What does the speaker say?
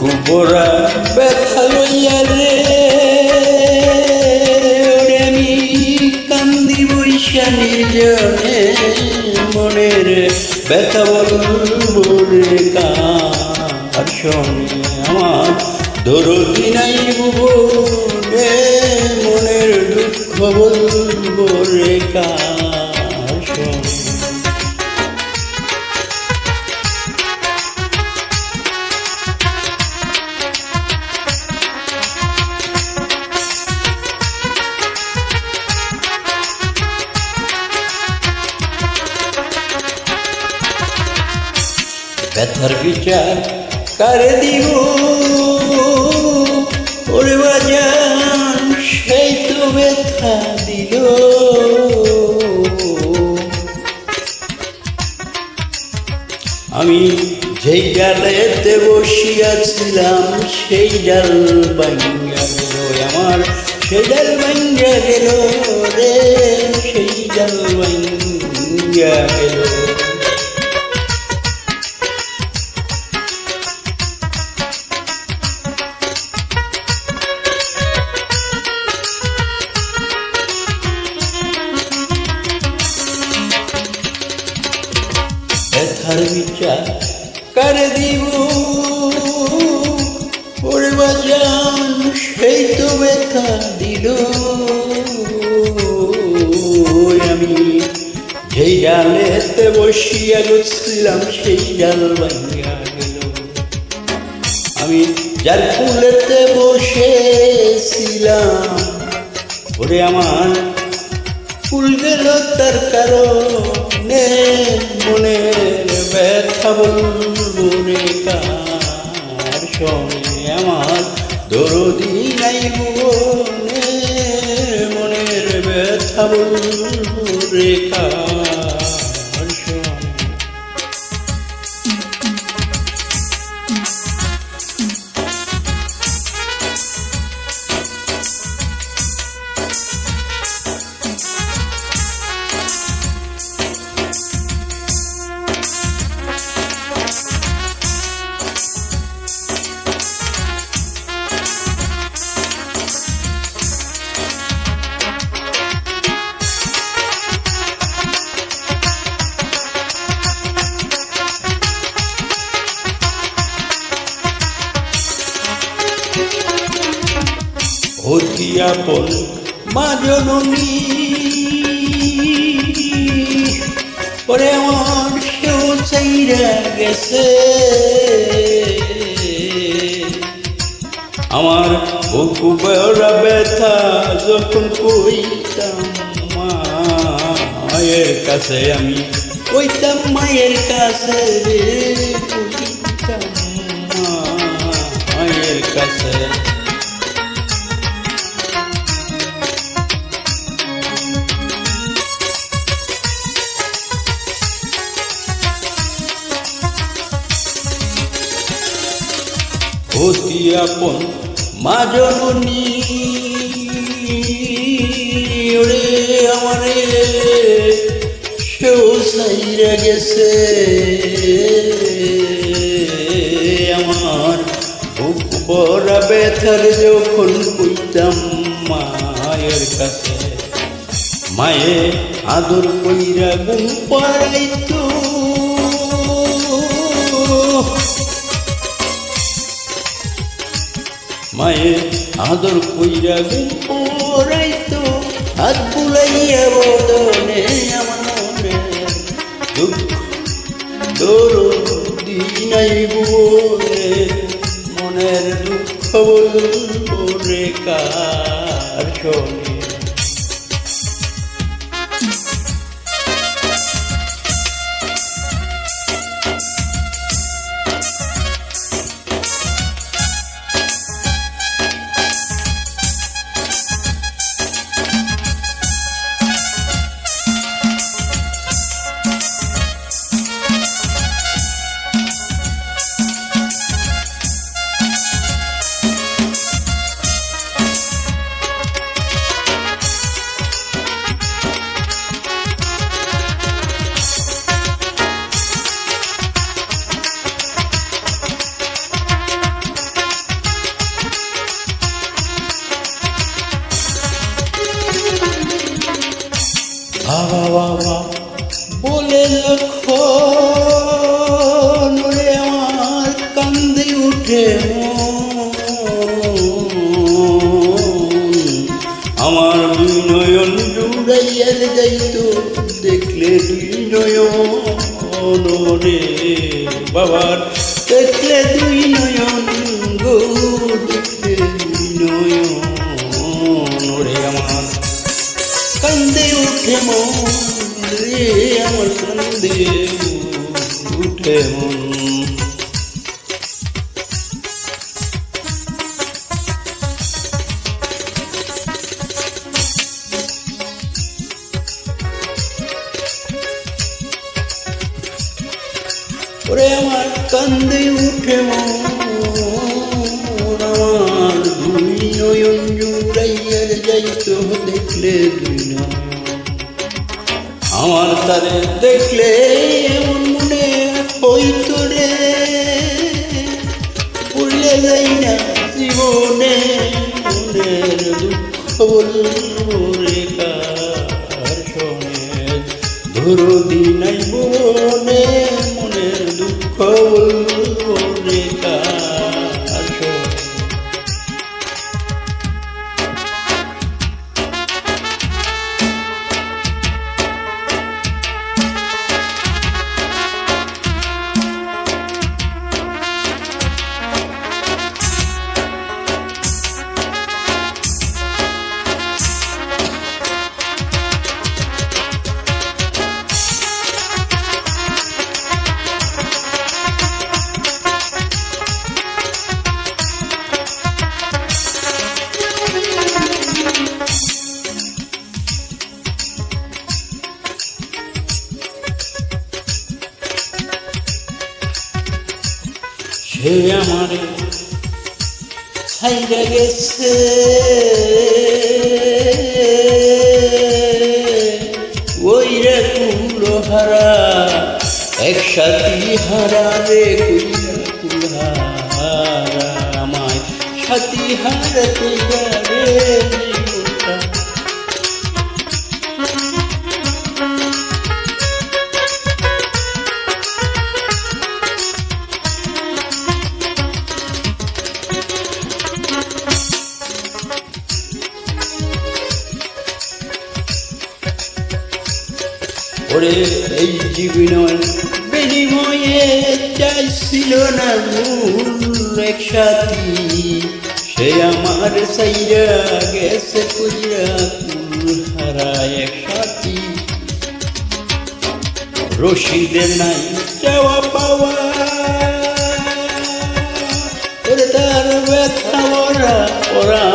বুকুবরা ব্যথা লইয়া রে আমি কান্দি বৈশা নির্জনে মনের ব্যথা বলব রে, কার সঙ্গে আমার দরদি নাই রে, মনের দুঃখ বলব কার ব্যথার বিচার কারে দিব। ওরে বাজান সেই তো ব্যথা দিল। আমি যেই ডালেতে বসিয়াছিলাম, সেই ডাল ভাঙ্গা গেল আমার, সেই ডাল ভাঙ্গা গেল রে, সেই ডাল ভাঙ্গা গেল। বিচার করে আমি ডালেতে বসিয়া গেছিলাম সেই ডাল ভাঙ্গা গেল। আমি যার ফুলেতে বসেছিলাম, ওরে আমার ফুল গেল তার কারণে মনের ব্যথা বলব রে কার সঙ্গে আমার দরদি নাই মনে মনের ব্যথা বলব রে অতি আপন মা জননী ওরে আমার সেও চাইরা গেছে। আমার বুকু বড় ব্যথা যখন কইতাম মায়ের কাছে, আমি কইতাম মায়ের কাছে রে, কইতাম মায়ের কাছে। অতি আপন মা জননী। ওরে আমারে সেও সাইরা গেছে। আমার বুক বড় ব্যথার যখন কইতাম মায়ের কাছে, মায়ে আদর কইরা গুম পাড়াইতো। মায়ে আদর কইরা তো হাত বুলাইয়া বদনে আমার মনে দুঃখ। মনের দুঃখ বলব রে কার সঙ্গে? বাবা বলে লক্ষণ রে আমার কান্দে উঠে। আমার দুই নয়ন জুড়াইয়ার যাইতো, দেখলে দুই নয়ন রে বাবার দেখলে দুই নয়ন গো, দেখলে দুই রে আমার কান্দে উঠে মন। রে আমার কান্দে উঠে মন ওরে আমার কান্দে উঠে আমার দুই নয়ন জুড়াইয়ার যাইতো দেখলে দুই নয়ন। আমার তারে দেখলে এমন মনে হইতো রে। উড়লে যাই না জীবনে দুঃখ বলব রে ধরো দিনাই মনে, মনের দুঃখ বলব সে আমার ছাইরা গেছে। ওই রে কুলো হারা, একসাথী হারা রে কুইরা কুলহারা আমায়। সাথী হারা কুইরা ওরে এই জীবনের বিনিময়ে চাইছিল না মূল এক সাথী সে আমার সাইরা গেছে কুল হারা এক সাথী রশিদের নাই চাওয়া পাওয়া। ওরে তার ব্যথা ওরা ওরানে